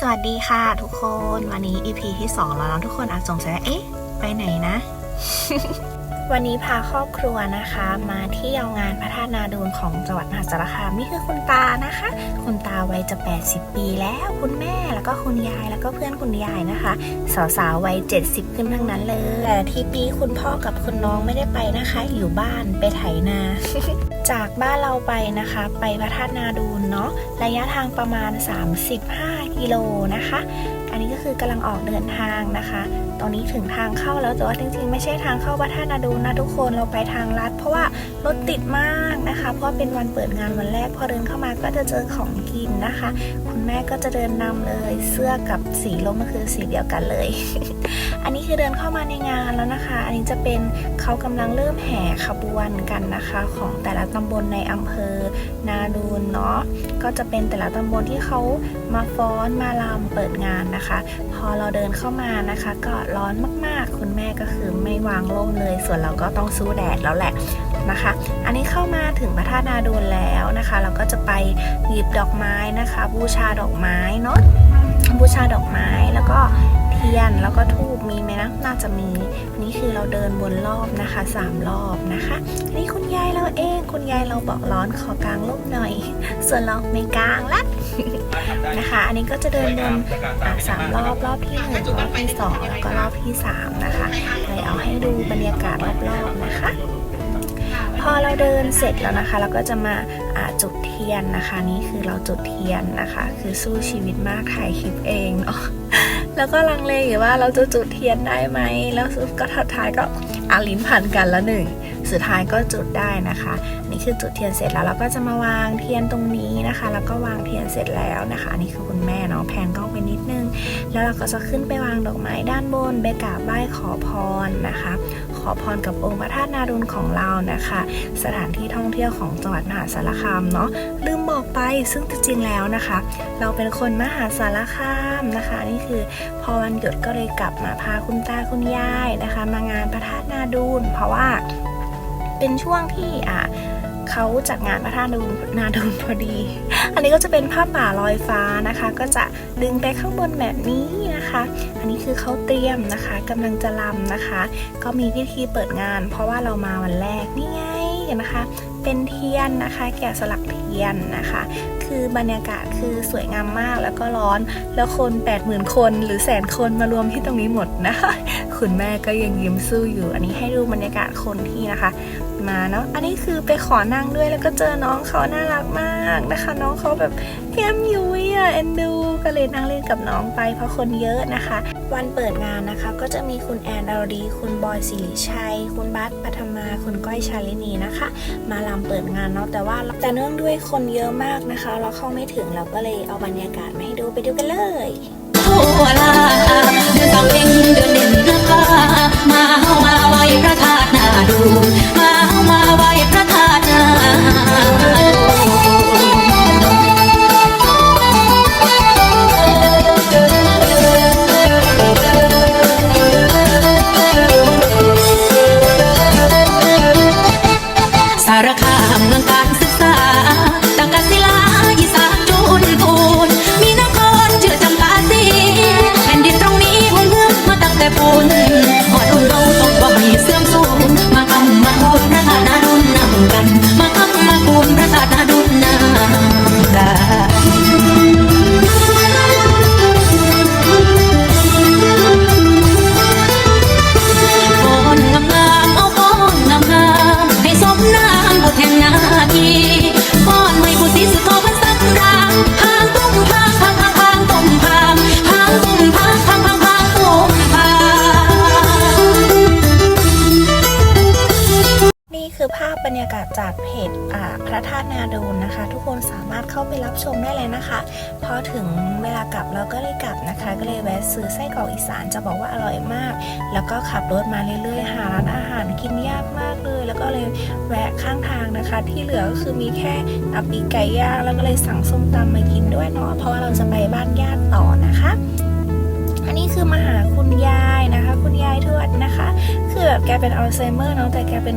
สวัสดีค่ะทุกคนวันนี้ EP ที่ 2 แล้วเนาะทุกคนอาจสงสัยว่าเอ๊ะ ไปไหนนะ วันนี้พาครอบครัวนะคะ มาเที่ยวงานพระธาตุนาดูนของจังหวัดมหาสารคามนี่คือคุณตานะคะ คุณตาวัยจะ 80 ปีแล้วคุณแม่แล้วก็คุณยายแล้วก็เพื่อนคุณยายนะคะ สาวๆวัย 70 ขึ้นทั้งนั้นเลยแต่ที่ปีคุณพ่อกับคุณน้องไม่ได้ไปนะคะ อยู่บ้านไปไถนา จากบ้านเราไปนะคะ ไปพระธาตุนาดูนเนาะระยะทางประมาณ 35 กิโลนะคะ อันนี้ก็คือกำลังออกเดินทางนะคะ ตอนนี้ถึงทางเข้าแล้วแต่ว่าจริงๆ ไม่ใช่ทางเข้าพระธาตุนาดูนนะทุกคนเราไปทางลัด เพราะว่ารถติดมากนะคะ เพราะเป็นวันเปิดงานวันแรกพอเดินเข้ามาก็จะเจอของกินนะคะ คุณแม่ก็จะเดินนำเลยเสื้อกับสีลมก็คือสีเดียวกันเลย อันนี้คือเดินเข้ามาในงานแล้วนะคะ อันนี้จะเป็นเขากำลังเริ่มแห่ขบวนกันนะคะ ของแต่ละตำบลในอำเภอ นาดูนเนาะก็จะเป็นแต่ละตำบลที่เขามาฟ้อนมาลำเปิดงานนะคะ พอเราเดินเข้ามานะคะ ก็ร้อนมากๆ คุณแม่ก็คือไม่วางร่มเลย ส่วนเราก็ต้องสู้แดดแล้วแหละนะคะ อันนี้เข้ามาถึงพระธาตุนาดูนแล้วนะคะ เราก็จะไปหยิบดอกไม้นะคะ บูชาดอกไม้เนาะบูชาดอกไม้แล้วก็ ทียนแล้วก็ทูบมีไหมนะน่าจะมีนี่คือเราเดินวนรอบนะคะสามรอบนะคะนี่คุณยายเราเองคุณยายเราบอกร้อนขอกลางร่มหน่อย ส่วนเราไม่กลางละนะคะ อันนี้ก็จะเดินวนสามรอบรอบที่หนึ่งรอบที่สองแล้วก็รอบที่สามนะคะเลยเอาให้ดูบรรยากาศรอบๆนะคะพอเราเดินเสร็จแล้วนะคะ เราก็จะมาาจุดเทียนนะคะ นี่คือเราจุดเทียนนะคะ คือสู้ชีวิตมากถ่ายคลิปเองเนาะ แล้วก็ลังเลอยู่ว่าเราจะจุดเทียนได้ไหม แล้วก็ทัดท้ายก็อาลิ้นผ่านกันละหนึ่ง สุดท้ายก็จุดได้นะคะ นี่คือจุดเทียนเสร็จแล้วเราก็จะมาวางเทียนตรงนี้นะคะ แล้วก็วางเทียนเสร็จแล้วนะคะนี่คือคุณแม่เนาะแพนกล้องไปนิดนึง แล้วเราก็จะขึ้นไปวางดอกไม้ด้านบนไปกราบไหว้ขอพรนะคะ ขอพรกับองค์พระธาตุนารุนของเรานะคะ สถานที่ท่องเที่ยวของจังหวัดมหาสารคามเนาะลืมบอกไปซึ่งจริงๆแล้วนะคะ เราเป็นคนมหาสารคามนะคะ นี่คือพอวันหยุดก็เลยกลับมาพาคุณตาคุณยายนะคะ มางานพระธาตุนาดูนเพราะว่า เป็นช่วงที่อะเขาจัดงานพระธาตุนาดูนพอดี อันนี้ก็จะเป็นผ้าป่าลอยฟ้านะคะ ก็จะดึงไปข้างบนแบบนี้นะคะ อันนี้คือเขาเตรียมนะคะกำลังจะลำนะคะ ก็มีพิธีเปิดงาน เพราะว่าเรามาวันแรกนี่ไงนะคะ เป็นเทียนนะคะ แกะสลักเทียนนะคะ คือบรรยากาศคือสวยงามมากแล้วก็ร้อน แล้วคน 80,000 คนหรือแสนคนมารวมที่ตรงนี้หมดนะคะ คุณแม่ก็ยังยิ้มสู้อยู่ อันนี้ให้ดูบรรยากาศคนที่นะคะ มาเนาะอันนี้คือไปขอนั่งด้วยแล้วก็เจอน้องเขาน่ารักมากนะคะ น้องเขาแบบแก้มยุ้ยอะเอ็นดูก็เลยนั่งเล่นกับน้องไปเพราะคนเยอะนะคะ วันเปิดงานนะคะ ก็จะมีคุณแอนอรดีคุณบอยสิริชัย คุณบัสปัทมา คุณก้อยชาลินีนะคะ มาลำเปิดงานเนาะแต่ว่าแต่เนื่องด้วยคนเยอะมากนะคะ เราเข้าไม่ถึงเราก็เลยเอาบรรยากาศมาให้ดูไปดูกันเลยทั่วลาเดือนสองเพ็งเดือนเด่นนภามาเฮามาไว้พระธาตุนาดู รารคามเมืองกา กาศจากเพจพระธาตุนาดูนนะคะ ทุกคนสามารถเข้าไปรับชมได้เลยนะคะ พอถึงเวลากลับเราก็เลยกลับนะคะ ก็เลยแวะซื้อไส้กรอกอีสานจะบอกว่าอร่อยมาก แล้วก็ขับรถมาเรื่อยๆ หาร้านอาหารกินยากมากเลย แล้วก็เลยแวะข้างทางนะคะ ที่เหลือก็คือมีแค่อับปีกไก่ย่างแล้วก็เลยสั่งส้มตำมากินด้วยเนาะเพราะว่าเราจะไปบ้านญาติต่อนะคะ อันนี้คือมาหาคุณยายนะคะ คุณยายทวดนะคะ คือแบบแกเป็นอัลไซเมอร์เนาะแต่แกเป็น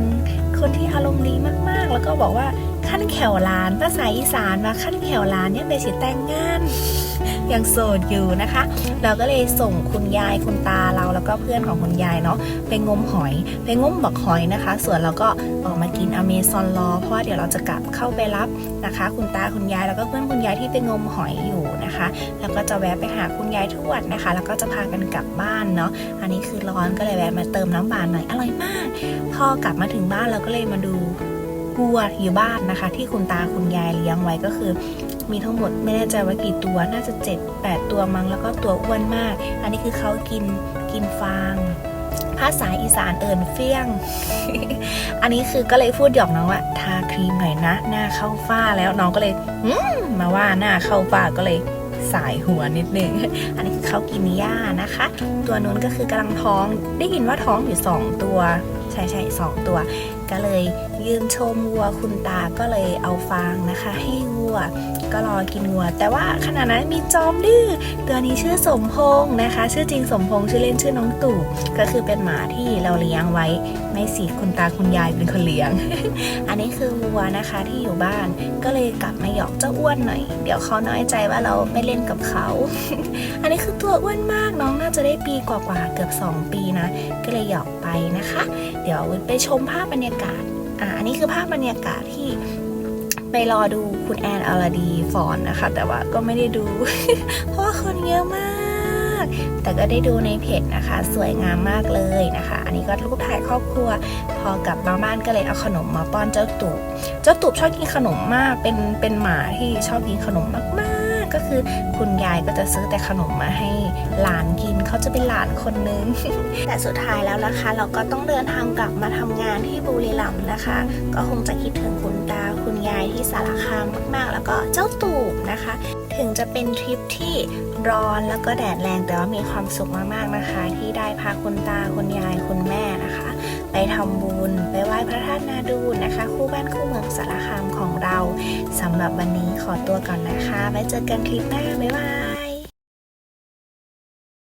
คนที่อารมณ์ดีมากๆ แล้วก็บอกว่าขั้นแขวหลานภาษาอีสานมาขั้นแขวหลานเนี่ยเป็นสิแต่งงาน ยังโสดอยู่นะคะ เราก็เลยส่งคุณยายคุณตาเราแล้วก็เพื่อนของคุณยายเนาะไปงมหอย ไปงมบักหอยนะคะ ส่วนเราก็ออกมากินอเมซอนรอเพราะเดี๋ยวเราจะกลับเข้าไปรับนะคะ คุณตาคุณยายแล้วก็เพื่อนคุณยายที่ไปงมหอยอยู่นะคะ แล้วก็จะแวะไปหาคุณยายทวดนะคะ แล้วก็จะพากันกลับบ้านเนาะอันนี้คือร้อนก็เลยแวะมาเติมน้ำบานหน่อยอร่อยมาก พอกลับมาถึงบ้านเราก็เลยมาดูวัวอยู่บ้านนะคะ ที่คุณตาคุณยายเลี้ยงไว้ก็คือ มีทั้งหมดไม่แน่ใจว่ากี่ตัวน่าจะ 7 8 ตัวมั้งแล้วก็ตัวอ้วนมาก อันนี้คือเขากินกินฟางภาษาอีสานเอิญเฟี้ยง อันนี้คือก็เลยพูดหยอกน้องว่าทาครีมหน่อยนะ หน้าเข้าฝ้าแล้วน้องก็เลยมมาว่าหน้าเข้าฝ้าก็เลยสายหัวนิดนึง อันนี้คือเขากินหญ้านะคะ ตัวนู้นก็คือกำลังท้อง ได้ยินว่าท้องอยู่สองตัว ใช่ใช่สองตัว ก็เลยยืนชมวัวคุณตาก็เลยเอาฟางนะคะ ให้วัวก็รอกินวัว แต่ว่าขณะนั้นมีจอมดื้อตัวนี้ชื่อสมพงษ์นะคะ ชื่อจริงสมพงษ์ชื่อเล่นชื่อน้องตู่ก็คือเป็นหมาที่เราเลี้ยงไว้ไม่สิคุณตาคุณยายเป็นคนเลี้ยง อันนี้คือวัวนะคะที่อยู่บ้านก็เลยกลับมาหยอกเจ้าอ้วนหน่อย เดี๋ยวเขาน้อยใจว่าเราไม่เล่นกับเขา อันนี้คือตัวอ้วนมากน้องน่าจะได้ปีกว่าๆเกือบ 2 ปีนะ ก็เลยหยอกไปนะคะ เดี๋ยวไปชมภาพบรรยากาศอ่า อันนี้คือภาพบรรยากาศที่ไปรอดูคุณแอนอลาดีฟอนนะคะ แต่ว่าก็ไม่ได้ดู เพราะว่าคนเยอะมาก แต่ก็ได้ดูในเพจนะคะ สวยงามมากเลยนะคะ อันนี้ก็รูปถ่ายครอบครัว พอกลับมาบ้านก็เลยเอาขนมมาป้อนเจ้าตูบเจ้าตูบชอบกินขนมมากเป็นเป็นหมาที่ชอบกินขนมมาก ก็คือคุณยายก็จะซื้อแต่ขนมมาให้หลานกินเขาจะเป็นหลานคนนึง แต่สุดท้ายแล้วนะคะ เราก็ต้องเดินทางกลับมาทำงานที่บุรีรัมย์นะคะ ก็คงจะคิดถึงคุณตาคุณยายที่สารคามมากๆ แล้วก็เจ้าตูบนะคะ ถึงจะเป็นทริปที่ร้อนแล้วก็แดดแรงแต่ว่ามีความสุขมากๆนะคะ ที่ได้พาคุณตาคุณยายคุณแม่นะ ทำบุญไปไหว้พระธาตุนาดูนนะคะ คู่บ้านคู่เมืองสารคามของเราสำหรับวันนี้ขอตัวก่อนนะคะไว้เจอกันคลิปหน้าบ๊ายบาย